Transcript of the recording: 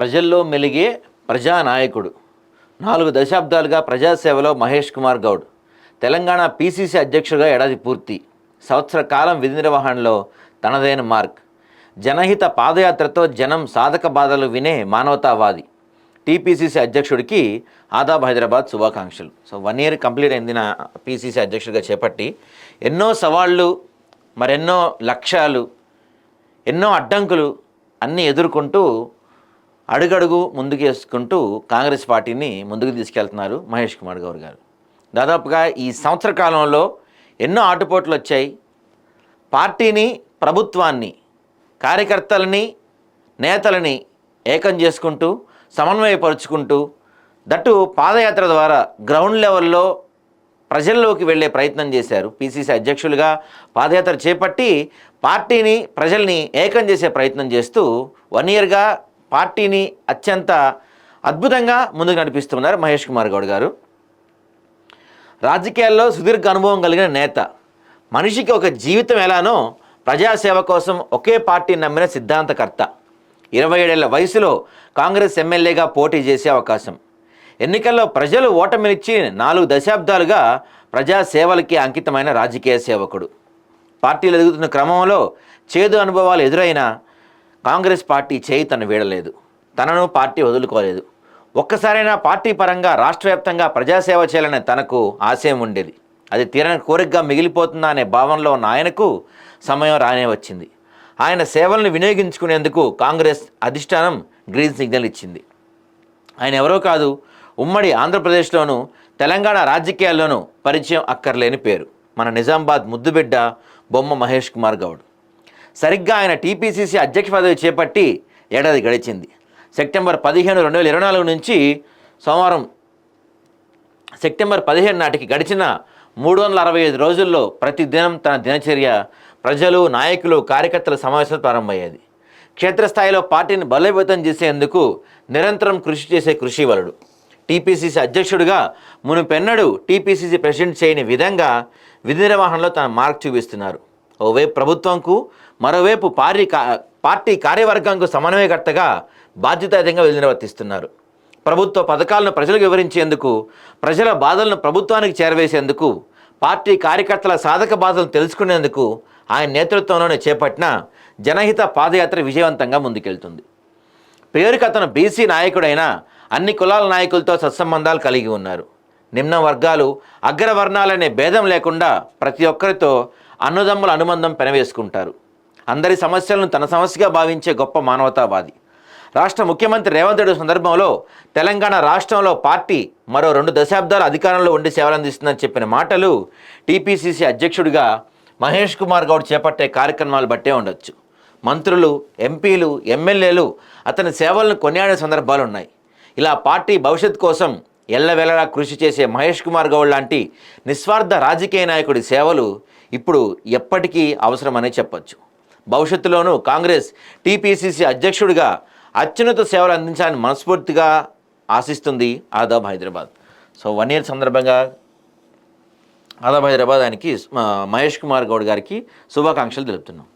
ప్రజల్లో మెలిగే ప్రజానాయకుడు. నాలుగు దశాబ్దాలుగా ప్రజాసేవలో మహేష్ కుమార్ గౌడ్. తెలంగాణ పీసీసీ అధ్యక్షుడిగా ఏడాది పూర్తి. సంవత్సర కాలం విధి నిర్వహణలో తనదైన మార్క్. జనహిత పాదయాత్రతో జనం సాధక బాధలు వినే మానవతావాది. టీపీసీసీ అధ్యక్షుడికి ఆదాబ్ హైదరాబాద్ శుభాకాంక్షలు. సో వన్ ఇయర్ కంప్లీట్ అయింది నా పీసీసీ అధ్యక్షుడిగా చేపట్టి. ఎన్నో సవాళ్ళు మరెన్నో లక్ష్యాలు ఎన్నో అడ్డంకులు అన్నీ ఎదుర్కొంటూ అడుగడుగు ముందుకు వేసుకుంటూ కాంగ్రెస్ పార్టీని ముందుకు తీసుకెళ్తున్నారు మహేష్ కుమార్ గౌర్ గారు. దాదాపుగా ఈ సంవత్సర కాలంలో ఎన్నో ఆటుపోట్లు వచ్చాయి. పార్టీని ప్రభుత్వాన్ని కార్యకర్తలని నేతలని ఏకం చేసుకుంటూ సమన్వయపరుచుకుంటూ దట్టు పాదయాత్ర ద్వారా గ్రౌండ్ లెవెల్లో ప్రజల్లోకి వెళ్ళే ప్రయత్నం చేశారు. పిసిసి అధ్యక్షులుగా పాదయాత్ర చేపట్టి పార్టీని ప్రజల్ని ఏకం చేసే ప్రయత్నం చేస్తూ వన్ ఇయర్గా పార్టీని అత్యంత అద్భుతంగా ముందుకు నడిపిస్తున్నారు మహేష్ కుమార్ గౌడ్ గారు. రాజకీయాల్లో సుదీర్ఘ అనుభవం కలిగిన నేత. మనిషికి ఒక జీవితం ఎలానో ప్రజాసేవ కోసం ఒకే పార్టీ నమ్మిన సిద్ధాంతకర్త. ఇరవై ఏడేళ్ళ వయసులో కాంగ్రెస్ ఎమ్మెల్యేగా పోటీ చేసే అవకాశం. ఎన్నికల్లో ప్రజలు ఓటమినిచ్చి నాలుగు దశాబ్దాలుగా ప్రజాసేవలకి అంకితమైన రాజకీయ సేవకుడు. పార్టీలు ఎదుగుతున్న క్రమంలో చేదు అనుభవాలు ఎదురైనా కాంగ్రెస్ పార్టీ చేయి తను వీడలేదు. తనను పార్టీ వదులుకోలేదు. ఒక్కసారైనా పార్టీ పరంగా రాష్ట్ర వ్యాప్తంగా ప్రజాసేవ చేయాలనే తనకు ఆశయం ఉండేది. అది తీరని కోరికగా మిగిలిపోతుందా అనే భావనలో ఉన్న ఆయనకు సమయం రానే వచ్చింది. ఆయన సేవలను వినియోగించుకునేందుకు కాంగ్రెస్ అధిష్టానం గ్రీన్ సిగ్నల్ ఇచ్చింది. ఆయన ఎవరో కాదు ఉమ్మడి ఆంధ్రప్రదేశ్లోను తెలంగాణ రాజకీయాల్లోనూ పరిచయం అక్కర్లేని పేరు. మన నిజామాబాద్ ముద్దుబిడ్డ బొమ్మ మహేష్ కుమార్ గౌడ్. సరిగ్గా ఆయన టీపీసీసీ అధ్యక్ష పదవి చేపట్టి ఏడాది గడిచింది. సెప్టెంబర్ పదిహేను రెండు వేల ఇరవై నాలుగు నుంచి సోమవారం సెప్టెంబర్ పదిహేను నాటికి గడిచిన మూడు వందల అరవై ఐదు రోజుల్లో ప్రతిదినం తన దినచర్య ప్రజలు నాయకులు కార్యకర్తల సమావేశాలు ప్రారంభమయ్యేది. క్షేత్రస్థాయిలో పార్టీని బలోపేతం చేసేందుకు నిరంతరం కృషి చేసే కృషివలుడు. టీపీసీసీ అధ్యక్షుడిగా మునుపెన్నడు టీపీసీసీ ప్రెసిడెంట్ చేయని విధంగా విధి నిర్వహణలో తన మార్క్ చూపిస్తున్నారు. ఓవైపు ప్రభుత్వంకు మరోవైపు పార్టీ పార్టీ కార్యవర్గంకు సమన్వయకర్తగా బాధ్యతాయుతంగా విధి నిర్వర్తిస్తున్నారు ప్రభుత్వ పథకాలను ప్రజలకు వివరించేందుకు ప్రజల బాధలను ప్రభుత్వానికి చేరవేసేందుకు పార్టీ కార్యకర్తల సాధక బాధలను తెలుసుకునేందుకు ఆయన నేతృత్వంలోనే చేపట్టిన జనహిత పాదయాత్ర విజయవంతంగా ముందుకెళ్తుంది. పేరుకు అతను బీసీ నాయకుడైన అన్ని కులాల నాయకులతో సత్సంబంధాలు కలిగి ఉన్నారు. నిమ్న వర్గాలు అగ్రవర్ణాలనే భేదం లేకుండా ప్రతి ఒక్కరితో అన్నదమ్ముల అనుబంధం పెనవేసుకుంటారు. అందరి సమస్యలను తన సమస్యగా భావించే గొప్ప మానవతావాది. రాష్ట్ర ముఖ్యమంత్రి రేవంత్ రెడ్డి సందర్భంలో తెలంగాణ రాష్ట్రంలో పార్టీ మరో రెండు దశాబ్దాల అధికారంలో ఉండి సేవలందిస్తుందని చెప్పిన మాటలు టీపీసీసీ అధ్యక్షుడిగా మహేష్ కుమార్ గౌడ్ చేపట్టే కార్యక్రమాలు బట్టే ఉండొచ్చు. మంత్రులు ఎంపీలు ఎమ్మెల్యేలు అతని సేవలను కొనియాడే సందర్భాలు ఉన్నాయి ఇలా పార్టీ భవిష్యత్ కోసం ఎల్లవేళలా కృషి చేసే మహేష్ కుమార్ గౌడ్ లాంటి నిస్వార్థ రాజకీయ నాయకుడి సేవలు ఇప్పుడు ఎప్పటికీ అవసరమనే చెప్పొచ్చు. భవిష్యత్తులోనూ కాంగ్రెస్ టీపీసీసీ అధ్యక్షుడిగా అత్యున్నత సేవలు అందించాలని మనస్ఫూర్తిగా ఆశిస్తుంది Aadab Hyderabad. So one year సందర్భంగా ఆదాబ్ హైదరాబాద్ ఆయనకి మహేష్ కుమార్ గౌడ్ గారికి శుభాకాంక్షలు తెలుపుతున్నాం.